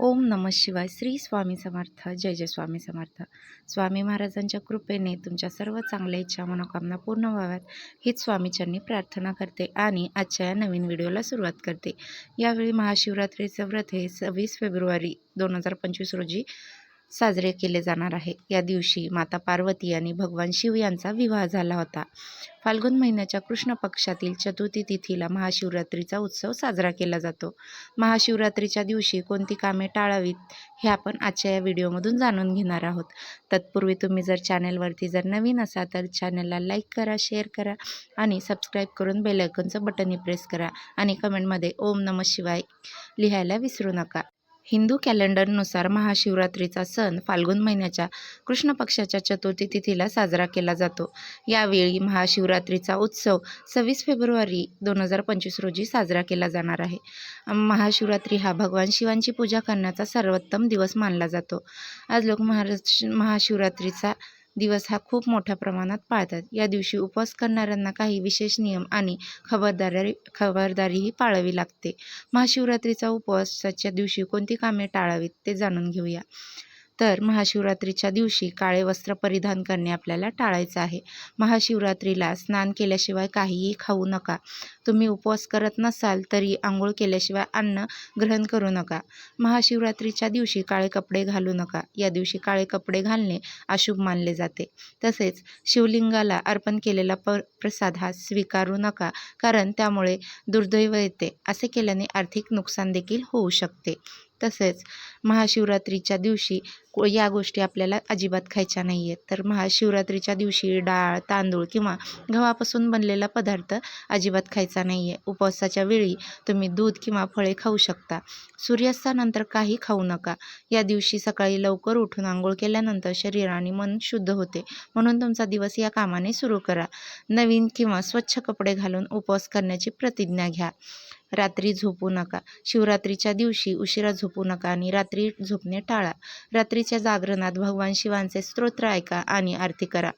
ओम नम शिवाय. श्री स्वामी समर्थ. जय जय स्वामी समर्थ. स्वामी महाराजांच्या कृपेने तुमच्या सर्व चांगल्या इच्छा मनोकामना पूर्ण व्हाव्यात. हीच स्वामीच्यांनी प्रार्थना करते आणि आजच्या या नवीन व्हिडिओला सुरुवात करते. यावेळी महाशिवरात्रीचं व्रत हे सव्वीस फेब्रुवारी दोन हजार पंचवीस रोजी साजरे केले जाणार आहे. या दिवशी माता पार्वती आणि भगवान शिव यांचा विवाह झाला होता. फाल्गुन महिन्याच्या कृष्ण पक्षातील चतुर्थी तिथीला महाशिवरात्रीचा उत्सव साजरा केला जातो. महाशिवरात्रीच्या दिवशी कोणती कामे टाळावीत हे आपण आजच्या या व्हिडिओमधून जाणून घेणार आहोत. तत्पूर्वी तुम्ही जर चॅनलवरती जर नवीन असाल तर चॅनलला लाईक करा शेअर करा आणि सबस्क्राईब करून बेलायकनचं बटनही प्रेस करा आणि कमेंटमध्ये ओम नम शिवाय लिहायला विसरू नका. हिंदू कॅलेंडरनुसार महाशिवरात्रीचा सण फाल्गुन महिन्याच्या कृष्ण पक्षाच्या चतुर्थी तिथीला साजरा केला जातो. यावेळी महाशिवरात्रीचा उत्सव सव्वीस फेब्रुवारी दोन हजार पंचवीस रोजी साजरा केला जाणार आहे. महाशिवरात्री हा भगवान शिवांची पूजा करण्याचा सर्वोत्तम दिवस मानला जातो. आज लोक महाराष्ट्र महाशिवरात्रीचा दिवस हा खूप मोठ्या प्रमाणात पाळतात. या दिवशी उपवास करणाऱ्यांना काही विशेष नियम आणि खबरदारी खबरदारीही पाळावी लागते. महाशिवरात्रीचा उपवासाच्या दिवशी कोणती कामे टाळावीत ते जाणून घेऊया. तर महाशिवरात्रीच्या दिवशी काळे वस्त्र परिधान करणे आपल्याला टाळायचं आहे. महाशिवरात्रीला स्नान केल्याशिवाय काहीही खाऊ नका. तुम्ही उपवास करत नसाल तरी आंघोळ केल्याशिवाय अन्न ग्रहण करू नका. महाशिवरात्रीच्या दिवशी काळे कपडे घालू नका. या दिवशी काळे कपडे घालणे अशुभ मानले जाते. तसेच शिवलिंगाला अर्पण केलेला प प्रसाद हा स्वीकारू नका कारण त्यामुळे दुर्दैव येते. असे केल्याने आर्थिक नुकसान देखील होऊ शकते. तसेच महाशिवरात्रीच्या दिवशी या गोष्टी आपल्याला अजिबात खायच्या नाही आहेत तर महाशिवरात्रीच्या दिवशी डाळ तांदूळ किंवा गव्हापासून बनलेला पदार्थ अजिबात खायचा नाही आहे उपवासाच्या वेळी तुम्ही दूध किंवा फळे खाऊ शकता. सूर्यास्तानंतर काही खाऊ नका. या दिवशी सकाळी लवकर उठून आंघोळ केल्यानंतर शरीर आणि मन शुद्ध होते. म्हणून तुमचा दिवस या कामाने सुरू करा. नवीन किंवा स्वच्छ कपडे घालून उपवास करण्याची प्रतिज्ञा घ्या. रात्री झोपू नका. शिवरात्रीच्या दिवशी उशिरा झोपू नका आणि रात्री झोपणे टाळा. रात्री रात्रीच्या जागरणात भगवान शिवांचे स्तोत्र ऐका आणि आरती करा.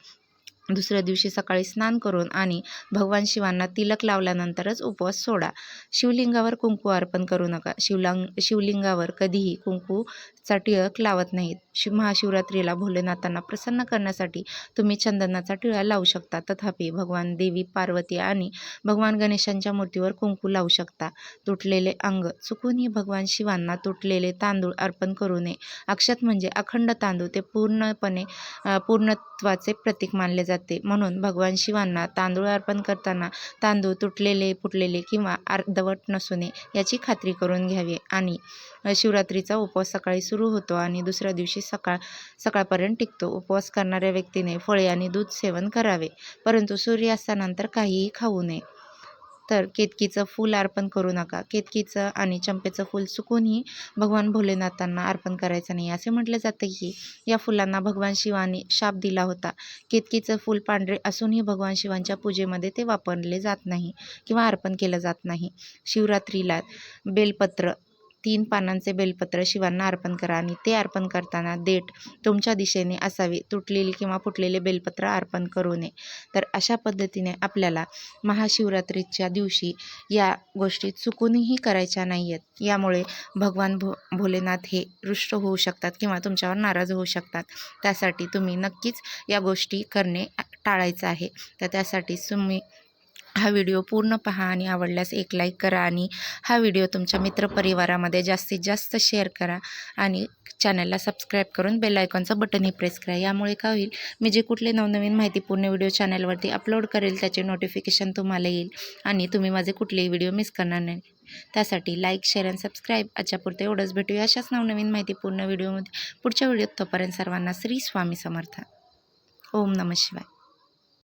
दुसऱ्या दिवशी सकाळी स्नान करून आणि भगवान शिवांना तिलक लावल्यानंतरच उपवास सोडा. शिवलिंगावर कुंकू अर्पण करू नका. शिवलांग शिवलिंगावर कधीही कुंकूचा टिळक लावत नाहीत. शिव महाशिवरात्रीला भोलेनाथांना प्रसन्न करण्यासाठी तुम्ही चंदनाचा टिळा लावू शकता. तथापि भगवान देवी पार्वती आणि भगवान गणेशांच्या मूर्तीवर कुंकू लावू शकता. तुटलेले अंग चुकूनही भगवान शिवांना तुटलेले तांदूळ अर्पण करू नये. अक्षत म्हणजे अखंड तांदूळ. ते पूर्णपणे पूर्णत्वाचे प्रतीक मानले जाते. जाते. म्हणून भगवान शिवांना तांदूळ अर्पण करताना तांदूळ तुटलेले फुटलेले किंवा अर्धवट नसू नये याची खात्री करून घ्यावी. आणि शिवरात्रीचा उपवास सकाळी सुरू होतो आणि दुसऱ्या दिवशी सकाळ सकाळपर्यंत टिकतो. उपवास करणाऱ्या व्यक्तीने फळे आणि दूध सेवन करावे. परंतु सूर्यास्तानंतर काहीही खाऊ नये. तर केतकीचं फूल अर्पण करू नका. केतकीचं आणि चंपेचं फूल चुकूनही भगवान भोलेनाथांना अर्पण करायचं नाही. असे म्हटले जाते की या फुलांना भगवान शिवाने शाप दिला होता. केतकीचं फूल पांढरे असूनही भगवान शिवांच्या पूजेमध्ये ते वापरले जात नाही किंवा अर्पण केलं जात नाही. शिवरात्रीला बेलपत्र तीन पानांचे बेलपत्र शिवांना अर्पण करा आणि ते अर्पण करताना देठ तुमच्या दिशेने असावी. तुटलेली किंवा फुटलेले बेलपत्र अर्पण करू नये. तर अशा पद्धतीने आपल्याला महाशिवरात्रीच्या दिवशी या गोष्टी चुकूनही करायच्या नाही आहेत यामुळे भगवान भो भोलेनाथ हे रुष्ट होऊ शकतात किंवा तुमच्यावर नाराज होऊ शकतात. त्यासाठी तुम्ही नक्कीच या गोष्टी करणे टाळायचं आहे. तर त्यासाठी तुम्ही हा व्हिडिओ पूर्ण पहा आणि आवडल्यास एक लाईक करा आणि हा व्हिडिओ तुमच्या मित्रपरिवारामध्ये जास्तीत जास्त शेअर करा आणि चॅनलला सबस्क्राईब करून बेल आयकॉनचं बटनही प्रेस करा. यामुळे काय होईल मी जे कुठले नवनवीन माहितीपूर्ण व्हिडिओ चॅनलवरती अपलोड करेल त्याचे नोटिफिकेशन तुम्हाला येईल आणि तुम्ही माझे कुठलेही व्हिडिओ मिस करणार नाही. त्यासाठी लाईक शेअर आणि सबस्क्राईब आजच्यापुरते एवढंच. भेटूया अशाच नवनवीन माहितीपूर्ण व्हिडिओमध्ये. पुढच्या व्हिडिओत तोपर्यंत सर्वांना श्री स्वामी समर्थ. ओम नम शिवाय.